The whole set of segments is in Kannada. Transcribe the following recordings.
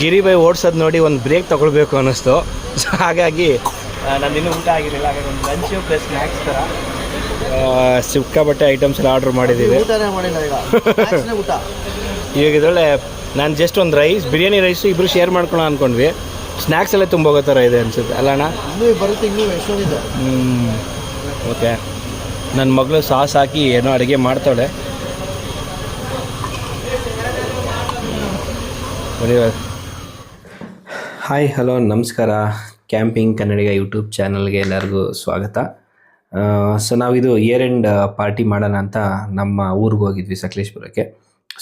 ಗಿರಿ ಬೈ ಓಡಿಸೋದು ನೋಡಿ ಒಂದು ಬ್ರೇಕ್ ತಗೊಳ್ಬೇಕು ಅನ್ನಿಸ್ತು. ಸೊ ಹಾಗಾಗಿ ಇನ್ನೂ ಊಟ ಆಗಿರಲಿಲ್ಲ ಹಾಗಾಗಿ ಒಂದು ಲಂಚ್ ಪ್ಲಸ್ ಸ್ನ್ಯಾಕ್ಸ್ ಥರ ಸಿಕ್ಕಾಪಟ್ಟೆ ಐಟಮ್ಸ್ ಎಲ್ಲ ಆರ್ಡ್ರ್ ಮಾಡಿದ್ದೀವಿ ಈಗ. ಇವಾಗ ಇದೊಳ್ಳೆ ನಾನು ಜಸ್ಟ್ ಒಂದು ರೈಸ್ ಬಿರಿಯಾನಿ ರೈಸು ಇಬ್ಬರು ಶೇರ್ ಮಾಡ್ಕೊಳ್ಳೋ ಅಂದ್ಕೊಂಡ್ವಿ ಸ್ನ್ಯಾಕ್ಸ್ ಎಲ್ಲ ತುಂಬ ಹೋಗೋ ಥರ ಇದೆ ಅನ್ಸುತ್ತೆ. ಅಲ್ಲ ಅಣ್ಣ? ಓಕೆ ನನ್ನ ಮಗಳು ಸಾಸ್ ಹಾಕಿ ಏನೋ ಅಡುಗೆ ಮಾಡ್ತಾಳೆ. ಹಾಯ್ ಹಲೋ ನಮಸ್ಕಾರ. ಕ್ಯಾಂಪಿಂಗ್ ಕನ್ನಡಿಗ ಯೂಟ್ಯೂಬ್ ಚಾನಲ್ಗೆ ಎಲ್ಲರಿಗೂ ಸ್ವಾಗತ. ಸೊ ನಾವಿದು ಇಯರ್ ಎಂಡ್ ಪಾರ್ಟಿ ಮಾಡೋಣ ಅಂತ ನಮ್ಮ ಊರಿಗೆ ಹೋಗಿದ್ವಿ ಸಕಲೇಶ್ಪುರಕ್ಕೆ.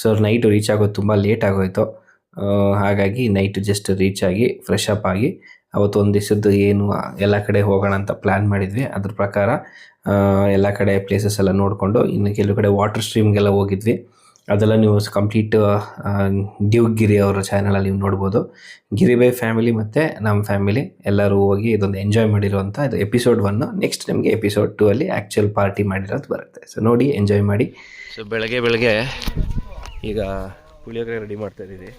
ಸೊ ನೈಟು ರೀಚ್ ಆಗೋದು ತುಂಬ ಲೇಟ್ ಆಗೋಯ್ತು. ಹಾಗಾಗಿ ನೈಟ್ ಜಸ್ಟ್ ರೀಚ್ ಆಗಿ ಫ್ರೆಶ್ ಅಪ್ ಆಗಿ, ಅವತ್ತು ಒಂದು ದಿವಸದ್ದು ಏನು ಎಲ್ಲ ಕಡೆ ಹೋಗೋಣ ಅಂತ ಪ್ಲ್ಯಾನ್ ಮಾಡಿದ್ವಿ. ಅದ್ರ ಪ್ರಕಾರ ಎಲ್ಲ ಕಡೆ ಪ್ಲೇಸಸ್ ಎಲ್ಲ ನೋಡಿಕೊಂಡು, ಇನ್ನು ಕೆಲವು ಕಡೆ ವಾಟರ್ ಸ್ಟ್ರೀಮ್ಗೆಲ್ಲ ಹೋಗಿದ್ವಿ. ಅದೆಲ್ಲ ನೀವು ಕಂಪ್ಲೀಟ್ ಡ್ಯೂ ಗಿರಿ ಅವರ ಚಾನಲಲ್ಲಿ ನೀವು ನೋಡ್ಬೋದು. ಗಿರಿಬೈ ಫ್ಯಾಮಿಲಿ ಮತ್ತು ನಮ್ಮ ಫ್ಯಾಮಿಲಿ ಎಲ್ಲರೂ ಹೋಗಿ ಇದೊಂದು ಎಂಜಾಯ್ ಮಾಡಿರುವಂಥ ಇದು ಎಪಿಸೋಡ್ ಒನ್ ನೆಕ್ಸ್ಟ್ ನಿಮಗೆ ಎಪಿಸೋಡ್ ಟೂ ಅಲ್ಲಿ ಆ್ಯಕ್ಚುಯಲ್ ಪಾರ್ಟಿ ಮಾಡಿರೋದು ಬರುತ್ತೆ. ಸೊ ನೋಡಿ ಎಂಜಾಯ್ ಮಾಡಿ. ಸೊ ಬೆಳಗ್ಗೆ ಬೆಳಗ್ಗೆ ಈಗ ಪುಳಿಯೋಗರೆ ರೆಡಿ ಮಾಡ್ತಾ ಇದ್ದೀವಿ.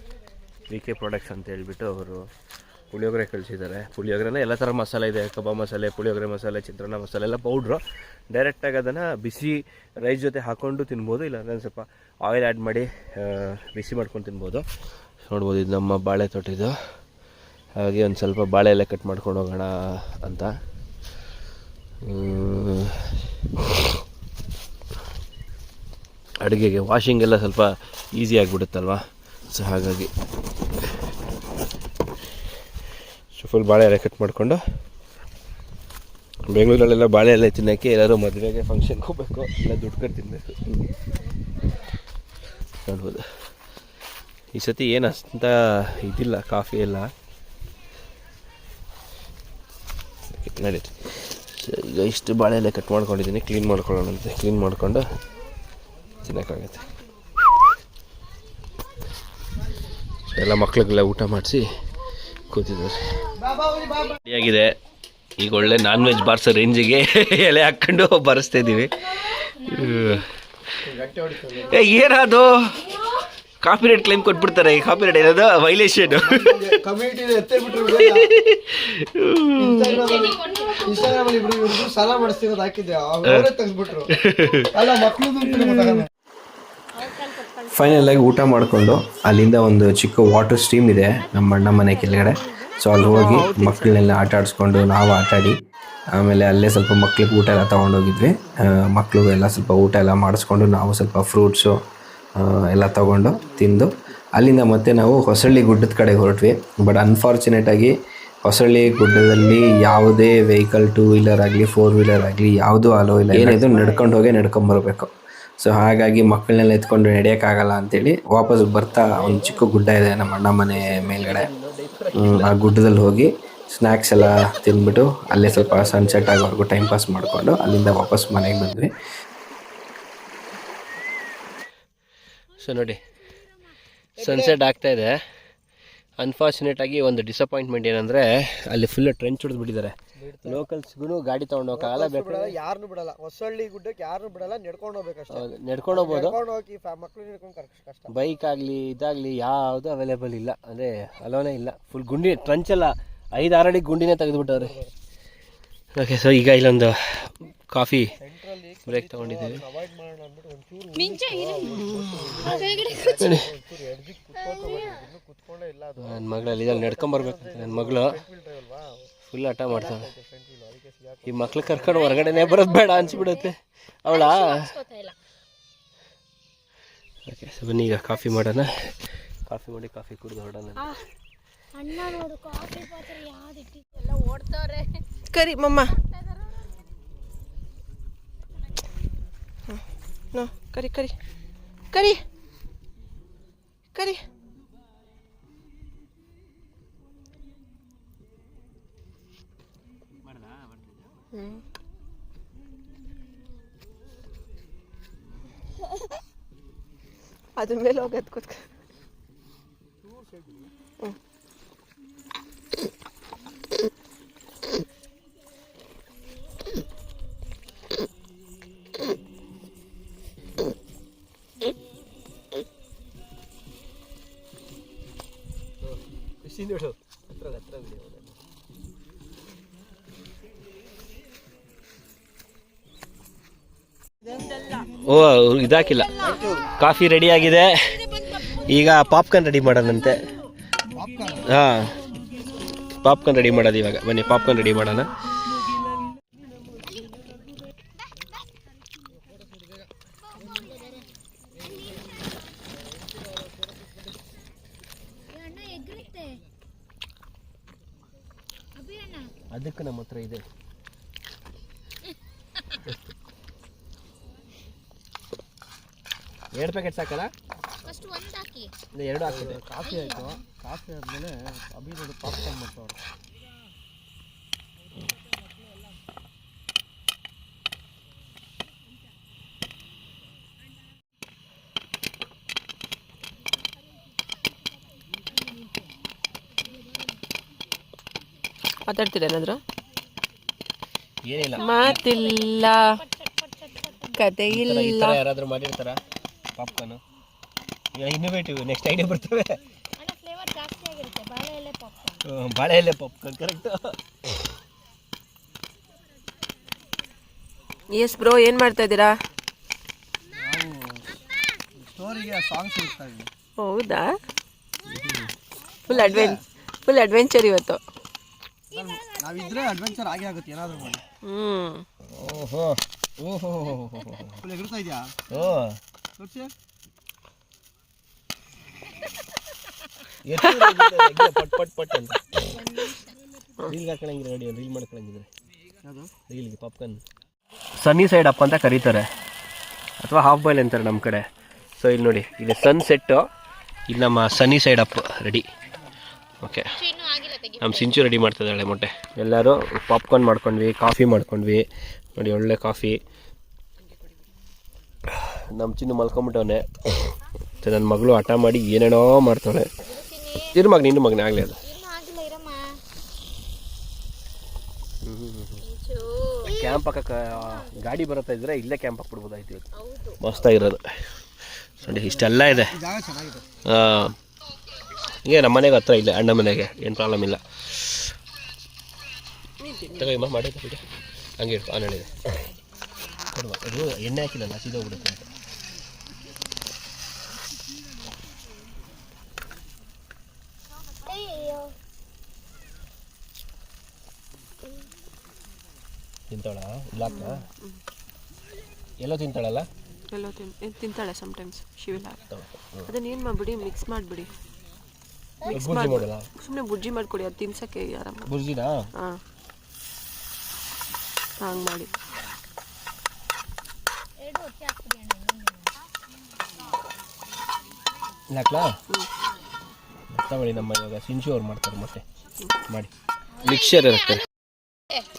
ವಿ ಕೆ ಪ್ರಾಡಕ್ಟ್ಸ್ ಅಂತ ಹೇಳ್ಬಿಟ್ಟು ಅವರು ಪುಳಿಯೋಗರೆ ಕಳಿಸಿದ್ದಾರೆ ಪುಳಿಯೋಗರೆನ ಎಲ್ಲ ಥರ ಮಸಾಲೆ ಇದೆ. ಕಬಾಬ್ ಮಸಾಲೆ, ಪುಳಿಯೋಗರೆ ಮಸಾಲೆ, ಚಿತ್ರಾನ್ನ ಮಸಾಲೆ ಎಲ್ಲ ಪೌಡ್ರು ಡೈರೆಕ್ಟಾಗಿ ಅದನ್ನು ಬಿಸಿ ರೈಸ್ ಜೊತೆ ಹಾಕ್ಕೊಂಡು ತಿನ್ಬೋದು. ಇಲ್ಲ ಅಂದರೆ ಸ್ವಲ್ಪ ಆಯಿಲ್ ಆ್ಯಡ್ ಮಾಡಿ ಬಿಸಿ ಮಾಡ್ಕೊಂಡು ತಿನ್ಬೋದು. ನೋಡ್ಬೋದು ಇದು ನಮ್ಮ ಬಾಳೆ ತೋಟಿದು ಹಾಗೆ ಒಂದು ಸ್ವಲ್ಪ ಬಾಳೆ ಎಲ್ಲ ಕಟ್ ಮಾಡ್ಕೊಂಡು ಹೋಗೋಣ ಅಂತ. ಅಡುಗೆಗೆ ವಾಷಿಂಗ್ ಎಲ್ಲ ಸ್ವಲ್ಪ ಈಸಿ ಆಗಿಬಿಡುತ್ತಲ್ವ? ಸೊ ಹಾಗಾಗಿ ಫುಲ್ ಬಾಳೆ ಎಲೆ ಕಟ್ ಮಾಡಿಕೊಂಡು ಬೆಂಗಳೂರಲ್ಲೆಲ್ಲ ಬಾಳೆ ಎಲೆ ತಿನ್ನೋಕ್ಕೆ ಎಲ್ಲರೂ ಮದುವೆಗೆ ಫಂಕ್ಷನ್ಗೆ ಹೋಗ್ಬೇಕು. ಎಲ್ಲ ದುಡ್ಡು ಕಟ್ಟು ತಿನ್ನಬೇಕು ನೋಡ್ಬೋದು. ಈ ಸತಿ ಏನು ಅಂತ ಇದಿಲ್ಲ ಕಾಫಿ ಎಲ್ಲ. ನಡೀತು. ಈಗ ಇಷ್ಟು ಬಾಳೆ ಎಲೆ ಕಟ್ ಮಾಡ್ಕೊಂಡಿದ್ದೀನಿ. ಕ್ಲೀನ್ ಮಾಡ್ಕೊಳ್ಳೋಣ ಅಂತ. ಕ್ಲೀನ್ ಮಾಡಿಕೊಂಡು ತಿನ್ನೋಕ್ಕಾಗತ್ತೆ ಎಲ್ಲ ಮಕ್ಳಿಗೆಲ್ಲ ಊಟ ಮಾಡಿಸಿ ಕೂತಿದ್ದಾರೆ. ರೆಡಿಯಾಗಿದೆ ಈಗ ಒಳ್ಳೆ ನಾನ್ ವೆಜ್ ಬಾರ್ಸೋ ರೇಂಜಿಗೆ ಎಲೆ ಹಾಕ್ಕೊಂಡು ಬಾರಿಸ್ತಾ ಇದ್ದೀವಿ. ಏನದು ಕಾಪಿ ರೇಟ್ ಕ್ಲೈಮ್ ಕೊಟ್ಬಿಡ್ತಾರೆ. ಈ ಕಾಪಿ ರೇಟ್ ಏನದು ವೈಲೇಷನ್ ಫೈನಲ್ ಆಗಿ ಊಟ ಮಾಡಿಕೊಂಡು ಅಲ್ಲಿಂದ ಒಂದು ಚಿಕ್ಕ ವಾಟರ್ ಸ್ಟ್ರೀಮ್ ಇದೆ ನಮ್ಮ ಅಣ್ಣ ಮನೆ ಕೆಳಗಡೆ. ಸೊ ಅಲ್ಲಿ ಹೋಗಿ ಮಕ್ಕಳನ್ನೆಲ್ಲ ಆಟ ಆಡಿಸ್ಕೊಂಡು ನಾವು ಆಟ ಆಡಿ, ಆಮೇಲೆ ಅಲ್ಲೇ ಸ್ವಲ್ಪ ಮಕ್ಳಿಗೆ ಊಟ ಎಲ್ಲ ತೊಗೊಂಡೋಗಿದ್ವಿ. ಮಕ್ಕಳು ಎಲ್ಲ ಸ್ವಲ್ಪ ಊಟ ಎಲ್ಲ ಮಾಡಿಸ್ಕೊಂಡು ನಾವು ಸ್ವಲ್ಪ ಫ್ರೂಟ್ಸು ಎಲ್ಲ ತೊಗೊಂಡು ತಿಂದು, ಅಲ್ಲಿಂದ ಮತ್ತೆ ನಾವು ಹೊಸಳ್ಳಿ ಗುಡ್ಡದ ಕಡೆ ಹೊರಟ್ವಿ. ಬಟ್ ಅನ್ಫಾರ್ಚುನೇಟಾಗಿ ಹೊಸಳ್ಳಿ ಗುಡ್ಡದಲ್ಲಿ ಯಾವುದೇ ವೆಹಿಕಲ್ ಟೂ ವೀಲರ್ ಆಗಲಿ ಫೋರ್ ವೀಲರ್ ಆಗಲಿ ಯಾವುದೂ ಅಲೋ ಇಲ್ಲ. ಏನಿದ್ರು ನಡ್ಕೊಂಡು ಹೋಗೇ ನಡ್ಕೊಂಬರ್ಬೇಕು ಸೊ ಹಾಗಾಗಿ ಮಕ್ಕಳನ್ನೆಲ್ಲ ಎತ್ಕೊಂಡು ನಡೆಯೋಕ್ಕಾಗಲ್ಲ ಅಂತೇಳಿ ವಾಪಸ್ ಬರ್ತಾ ಒಂದು ಚಿಕ್ಕ ಗುಡ್ಡ ಇದೆ ನಮ್ಮ ಅಣ್ಣ ಮನೆ ಮೇಲ್ಗಡೆ. ಆ ಗುಡ್ಡದಲ್ಲಿ ಹೋಗಿ ಸ್ನ್ಯಾಕ್ಸ್ ಎಲ್ಲ ತಿಂದ್ಬಿಟ್ಟು ಅಲ್ಲೇ ಸ್ವಲ್ಪ ಸನ್ಸೆಟ್ ಆಗೋವರೆಗೂ ಟೈಮ್ ಪಾಸ್ ಮಾಡಿಕೊಂಡು ಅಲ್ಲಿಂದ ವಾಪಸ್ ಮನೆಗೆ ಬಂದ್ವಿ. ಸೊ ನೋಡಿ ಸನ್ಸೆಟ್ ಆಗ್ತಾ ಇದೆ. ಅನ್ಫಾರ್ಚುನೇಟ್ ಆಗಿ ಒಂದು ಡಿಸಪಾಯಿಂಟ್ಮೆಂಟ್ ಏನಂದರೆ ಅಲ್ಲಿ ಫುಲ್ ಟ್ರೆಂಚ್ ಹೊಡೆದ್ಬಿಟ್ಟಿದ್ದಾರೆ ಲೋಕಲ್ಸ್ಗೂ ಗಾಡಿ ತೊಗೊಂಡೋಗಕ್ಕಾಗಲ್ಲ ಬೇಕು ಯಾರನ್ನು ಬಿಡಲ್ಲ ಹೊಸಳ್ಳಿ ಗುಡ್ಡಕ್ಕೆ ಯಾರನ್ನು ಬಿಡಲ್ಲ ನಡ್ಕೊಂಡು ಹೋಗ್ಬೇಕು ನಡ್ಕೊಂಡು ಹೋಗ್ಬೋದು. ನಡ್ಕೊಂಡು ಹೋಗಿ ಮಕ್ಳು ನಡ್ಕೊಂಡು ಕರೆಕ್ಟ್ ಕಷ್ಟ. ಬೈಕ್ ಆಗಲಿ ಇದಾಗಲಿ ಯಾವುದು ಅವೈಲೇಬಲ್ ಇಲ್ಲ. ಅಂದರೆ ಅಲೋನೇ ಇಲ್ಲ. ಫುಲ್ ಗುಂಡಿ ಟ್ರಂಚ್ ಎಲ್ಲ ಐದು ಆರು ಅಡಿ ಗುಂಡಿನೇ ತೆಗೆದುಬಿಟ್ಟವ್ರೆ. ಓಕೆ ಸೊ ಈಗ ಇಲ್ಲೊಂದು ಕಾಫಿ ಬ್ರೇಕ್ ತಗೊಂಡಿದ್ದೀವಿ. ನನ್ನ ಮಗಳಲ್ಲಿ ಇದ್ರಲ್ಲಿ ನಡ್ಕೊಂಬರ್ಬೇಕಂತ ನನ್ನ ಮಗಳು. ಫುಲ್ ಹಠ ಸಿಗಾಕ ಈ ಮಕ್ಳು ಕರ್ಕೊಂಡು ಹೊರಗಡೆನೆ ಬರೋದು ಬೇಡ ಅನ್ಸ್ಬಿಡುತ್ತೆ. ಅವಳ? ಓಕೆ ಸೊ ಬನ್ನಿ ಈಗ ಕಾಫಿ ಮಾಡೋಣ. ಕಾಫಿ ಮಾಡಿ ಕಾಫಿ ಕುಡಿದು ಹೊರಡೋಣ ಅಣ್ಣ ನೋಡು ಕಾಫಿ ಪಾತ್ರೆ ಯಾವ್ದು ಇಟ್ಟಿದ್ದೆಲ್ಲ ಓಡ್ತವ್ರೆ. ಕರಿ ಮಮ್ಮ. ನೋ ಕರಿ ಕರಿ. ಕರಿ ಕರಿ. अजून मी लोक आहेत कुठ Senior. ಓ ಇದಾಕಿಲ್ಲ. ಕಾಫಿ ರೆಡಿ ಆಗಿದೆ. ಈಗ ಪಾಪ್ಕಾರ್ನ್ ರೆಡಿ ಮಾಡೋಣಂತೆ. ಹಾಂ. ಪಾಪ್ಕಾರ್ನ್ ರೆಡಿ ಮಾಡೋದು ಇವಾಗ. ಬನ್ನಿ ಪಾಪ್ಕಾರ್ನ್ ರೆಡಿ ಮಾಡೋಣ. ಅದಕ್ಕೆ ನಮ್ಮ ಹತ್ರ ಇದೆ. ಎರಡು ಪ್ಯಾಕೆಟ್ ಸಾಕಲ್ಲ? ಫಸ್ಟ್ ಒಂದು ಹಾಕಿ. ಇನ್ನು ಎರಡು ಹಾಕಿದೆ. ಕಾಫಿ ಆಯಿತು. ಕಾಫಿ ಆದ್ಮೇಲೆ ಅಭಿ ನೋಡಿ ಪಾಪ್ಕಾರ್ನ್ ಮಾಡ್ತಾವ್ರು ಮಾತಾಡ್ತೀರ ಏನಾದ್ರು? ಏನಿಲ್ಲ. ಮಾತಿಲ್ಲ. ಕತೆ ಇಲ್ಲ ಯಾರಾದರೂ ಮಾಡಿರ್ತಾರ? ಪಾಪ್ಕಾರ್ನು ಇನ್ನೋವೇಟಿವ್ ನೆಕ್ಸ್ಟ್ ಐಡಿಯಾ ಬರ್ತವೆ. ಅಣ್ಣ ಫ್ಲೇವರ್ ಜಾಸ್ತಿ ಆಗಿರುತ್ತೆ ಬಾಳೆ ಎಲೆ ಪಾಪ್ಕಾರ್ನ್ ಕರೆಕ್ಟ್ ಎಸ್ ಬ್ರೋ ಏನು ಮಾಡ್ತಾ ಇದ್ದೀರಾ? ಸ್ಟೋರಿಗೆ ಸಾಂಗ್ಸ್ ಇದೆ ಹೌದಾ? ಫುಲ್ ಅಡ್ವೆನ್ ಫುಲ್ ಅಡ್ವೆಂಚರ್ ಇವತ್ತು. ನಾವಿದ್ರೆ ಅಡ್ವೆಂಚರ್ ಆಗೇ ಆಗುತ್ತೆ ಏನಾದರೂ ಮಾಡಿ. ಹ್ಞೂ ಓಹೋ ಓಹೋ ಫುಲ್ ಎಗರ್ತಾ ಇದೆಯಾ? ಓ? ಪಟ್ ಪಟ್ ಪಟ್ ಅಂತ. ರೀಲ್ಗೆ ಹಾಕೊಳಂಗಿದ್ರೆ ರೆಡಿ ರೀಲ್ ಮಾಡ್ಕೊಳಂಗಿದ್ರೆ ಯಾವುದು? ರೀಲ್ಗೆ ಪಾಪ್ಕಾರ್ನ್ ಸನ್ನಿ ಸೈಡ್ ಅಪ್ ಅಂತ ಕರೀತಾರೆ. ಅಥವಾ ಹಾಫ್ ಬಾಯ್ಲ್ ಅಂತಾರೆ ನಮ್ಮ ಕಡೆ. ಸೊ ಇಲ್ಲಿ ನೋಡಿ ಇಲ್ಲಿ ಸನ್ ಸೆಟ್ಟು ಇಲ್ಲಿ ನಮ್ಮ sunny side up ready okay ನಮ್ಮ ಸಿಂಚು ರೆಡಿ ಮಾಡ್ತಿದ್ದಾಳೆ ಮೊಟ್ಟೆ. ಎಲ್ಲರೂ ಪಾಪ್ಕಾರ್ನ್ ಮಾಡ್ಕೊಂಡ್ವಿ ಕಾಫಿ ಮಾಡ್ಕೊಂಡ್ವಿ. ನೋಡಿ ಒಳ್ಳೆ ಕಾಫಿ ನಮ್ಮ ಚಿನ್ನು ಮಲ್ಕೊಂಬಿಟ್ಟವನೆ. ಮತ್ತು ನನ್ನ ಮಗಳು ಹಠ ಮಾಡಿ ಏನೇನೋ ಮಾಡ್ತಾಳೆ. ಇರು ಮಗ ನಿನ್ನ ಮಗನೇ ಆಗಲಿ ಅದು. ಇನ್ನೂ ಆಗಿಲ್ಲ ಇರಮ್ಮ ಕ್ಯಾಂಪ್ ಹಾಕಕ್ಕೆ ಗಾಡಿ ಬರುತ್ತಾ ಇದ್ರೆ ಇಲ್ಲೇ ಕ್ಯಾಂಪ್ ಹಾಕ್ಬಿಡ್ಬೋದಾಯ್ತು ಇವತ್ತು. ಮಸ್ತಾಗಿರೋದು. ನೋಡಿ ಇಷ್ಟೆಲ್ಲ ಇದೆ. ಹಾಂ ಹಿಂಗೆ ನಮ್ಮ ಮನೆಗೆ ಹತ್ರ ಇಲ್ಲ ಅಣ್ಣ ಮನೆಗೆ. ಏನು ಪ್ರಾಬ್ಲಮ್ ಇಲ್ಲ. ತಗೋಮ್ಮ ಮಾಡಿ ಹಂಗೆ ಇಡ್ಕೊ ಆನ್ ಹೇಳಿದೆ ಕೊಡುವ. ಅದು ಎಣ್ಣೆ ಹಾಕಿಲ್ಲ ಸೀದೋಗ್ಬಿಡುತ್ತೆ ಅಂತ. ತಿಂತಾಳ? ಇಲ್ಲಾಕ ಎಲ್ಲೋ ತಿಂತಾಳಲ್ಲ? ಎಲ್ಲೋ ತಿನ್ ಏನ್ ತಿಂತಾಳೆ ಸಮಟೈಮ್ಸ್ ಶಿವಿಲ ಅದನ್ನ ಏನು ಮಾಡಿಬಿಡಿ ಮಿಕ್ಸ್ ಮಾಡಿಬಿಡಿ. ಮಿಕ್ಸ್ ಬುರ್ಜಿ ಮಾಡಿ. ಮಾಡಲ್ಲ? ಸುಮ್ಮನೆ ಬುಜ್ಜಿ ಮಾಡಿಕೊಡಿ ಅದು ತಿನ್ಸಕ್ಕೆ ಆರಾಮ. ಬುರ್ಜಿನಾ? ಹಾಂ. ಹಂಗೆ ಮಾಡಿ. ಇಲ್ಲಾಕ್ಲಾ ತಗೊಳ್ಳಿ ನಮ್ಮ ಇವಾಗ ಸಿಂಚು ಅವ್ರು ಮಾಡ್ತಾರೆ ಮತ್ತೆ. ಮಾಡಿ. ಮಿಕ್ಸರ್ ಇರುತ್ತೆ.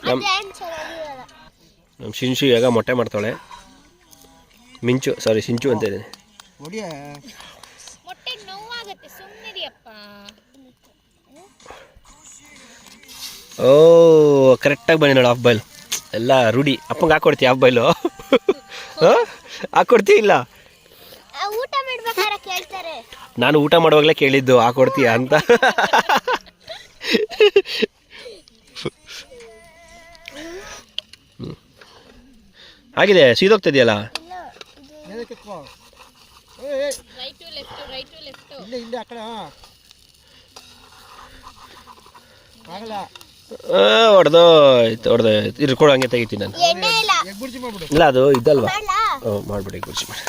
ನಮ್ಮ ನಮ್ಮ ಶಿಂಚು ಇವಾಗ ಮೊಟ್ಟೆ ಮಾಡ್ತಾಳೆ ಮಿಂಚು ಸಾರಿ ಸಿಂಚು ಅಂತ ಇದ್ದೀನಿ ಓ ಕರೆಕ್ಟಾಗಿ ಬನ್ನಿ ನೋಡಿ ಹಾಫ್ ಬಾಯ್ಲ್ ಎಲ್ಲ ರೂಢಿ. ಅಪ್ಪಂಗೆ ಹಾಕೊಡ್ತೀವಿ ಹಾಫ್ ಬಾಯ್ಲು ಹಾಂ? ಹಾಕ್ಕೊಡ್ತೀಯ ಇಲ್ಲ? ಊಟ ಮಾಡ್ಬೇಕಾದ್ರೆ ಕೇಳ್ತಾರೆ. ನಾನು ಊಟ ಮಾಡುವಾಗಲೇ ಕೇಳಿದ್ದು ಹಾಕೊಡ್ತೀಯಾ ಅಂತ. ಆಗಿದೆ ಸೀದೋಗ್ತಿದೆಯಲ್ಲ? ಕಡೆ ಹೊಡೆದೋಯ್ತು ಹೊಡೆದೋಯ್ತು ಇರ್ಕೊಡು ಹಂಗೆ ತೆಗಿತೀನಿ ನಾನು. ಎಣ್ಣೆ ಇಲ್ಲ. ಎಗ್ ಬುರ್ಜಿ ಮಾಡ್ಬಿಡು ಇಲ್ಲ ಅದು ಇದಲ್ವಾ? ಹ್ಞೂ ಮಾಡಿಬಿಡಿ ಗುರ್ಜಿ ಮಾಡಿ.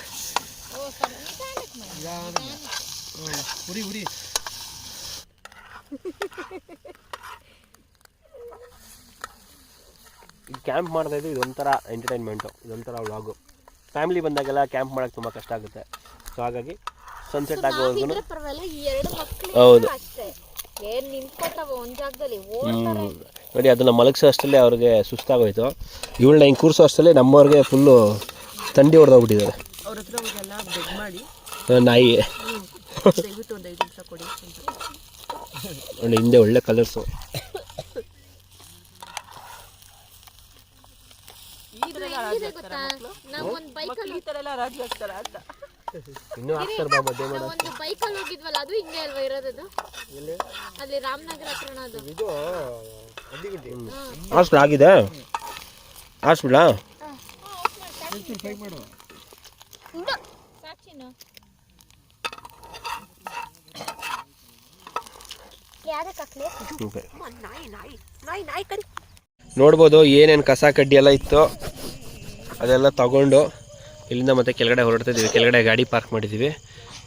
ಉರಿ ಉರಿ. ಇದು ಕ್ಯಾಂಪ್ ಮಾಡ್ತಾ ಇದ್ದು ಇದೊಂಥರ ಎಂಟರ್ಟೈನ್ಮೆಂಟು ಇದೊಂಥರ ವ್ಲಾಗು ಫ್ಯಾಮಿಲಿ ಬಂದಾಗೆಲ್ಲ ಕ್ಯಾಂಪ್ ಮಾಡೋಕ್ಕೆ ತುಂಬ ಕಷ್ಟ ಆಗುತ್ತೆ. ಸೊ ಹಾಗಾಗಿ ಸನ್ಸೆಟ್ ಆಗೋವರೆಗೂ ಈ ಹೌದು. ಅಷ್ಟೇ. ಏನ್ ನಿಂತ್ಕೊತಾವ ಒಂದ್ ಜಾಗದಲ್ಲಿ ಹ್ಞೂ ನೋಡಿ ಅದನ್ನು ಮಲಗಿಸೋ ಅಷ್ಟಲ್ಲೇ ಅವ್ರಿಗೆ ಸುಸ್ತಾಗೋಯ್ತು. ಇವಳನ್ನ ಹಿಂಗೆ ಕೂರಿಸೋ ಅಷ್ಟಲ್ಲೇ ನಮ್ಮವ್ರಿಗೆ ಫುಲ್ಲು ತಂಡಿ ಹೊಡೆದೋಗ್ಬಿಟ್ಟಿದ್ದಾರೆ. ಅವ್ರ ಹೋಗೆಲ್ಲ ಬೆಗ್ ಮಾಡಿ. ನಾಯಿ. ನೋಡಿ ಹಿಂದೆ ಒಳ್ಳೆ ಕಲರ್ಸು ಗೊತ್ತಾ ನಾವ್ ಒಂದ್ ಬೈಕ್ ಈ ಥರ ಎಲ್ಲ ರಾಜು ಆಗ್ತಾರ ಅಂತ ಇನ್ನೂ ಹಾಕ್ತಾರೆ ಬಾ ಮಧ್ಯೆ ಮಾಡ ಒಂದು ಬೈಕಲ್ಲಿ ಹೋಗಿದ್ವಲ್ಲ ಅದು ಹಿಂಗೆ ಅಲ್ವಾ ಇರೋದದು? ಅಲ್ಲಿ ರಾಮನಗರ ಹತ್ರನ ಅದು? ಇದು ಆಗಿದೆ? ಕರಿ. ನೋಡ್ಬೋದು ಏನೇನು ಕಸ ಕಡ್ಡಿ ಎಲ್ಲ ಇತ್ತು. ಅದೆಲ್ಲ ತಗೊಂಡು ಇಲ್ಲಿಂದ ಮತ್ತೆ ಕೆಳಗಡೆ ಹೊರಡ್ತಿದ್ದೀವಿ ಕೆಳಗಡೆ ಗಾಡಿ ಪಾರ್ಕ್ ಮಾಡಿದ್ದೀವಿ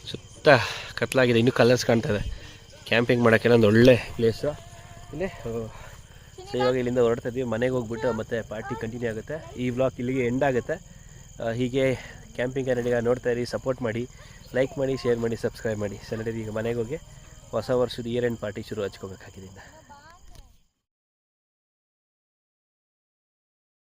ಸುತ್ತ ಕತ್ಲಾಗಿದೆ. ಇನ್ನೂ ಕಲರ್ಸ್ ಇದೆ. ಕ್ಯಾಂಪಿಂಗ್ ಮಾಡೋಕ್ಕೆಲ್ಲ ಒಂದು ಒಳ್ಳೆ ಪ್ಲೇಸು ಇಲ್ಲಿ ಸೊ ಇವಾಗ ಇಲ್ಲಿಂದ ಹೊರಡ್ತಾ ಇದ್ದೀವಿ ಮನೆಗೆ ಹೋಗ್ಬಿಟ್ಟು ಮತ್ತೆ ಪಾರ್ಟಿ ಕಂಟಿನ್ಯೂ ಆಗುತ್ತೆ. ಈ ವ್ಲಾಗ್ ಇಲ್ಲಿಗೆ ಎಂಡ್ ಆಗುತ್ತೆ. ಹೀಗೆ ಕ್ಯಾಂಪಿಂಗ್ ಕನ್ನಡಿಗ ನೋಡ್ತಾ ಇರಿ ಸಪೋರ್ಟ್ ಮಾಡಿ ಲೈಕ್ ಮಾಡಿ ಶೇರ್ ಮಾಡಿ ಸಬ್ಸ್ಕ್ರೈಬ್ ಮಾಡಿ. ಸೊ ನಡೀರಿ, ಈಗ ಮನೆಗೆ ಹೋಗಿ ಹೊಸ ವರ್ಷದ ಇಯರ್ ಎಂಡ್ ಪಾರ್ಟಿ ಶುರು ಹಚ್ಕೋಬೇಕಾಗಿದೆ ಇನ್ನು.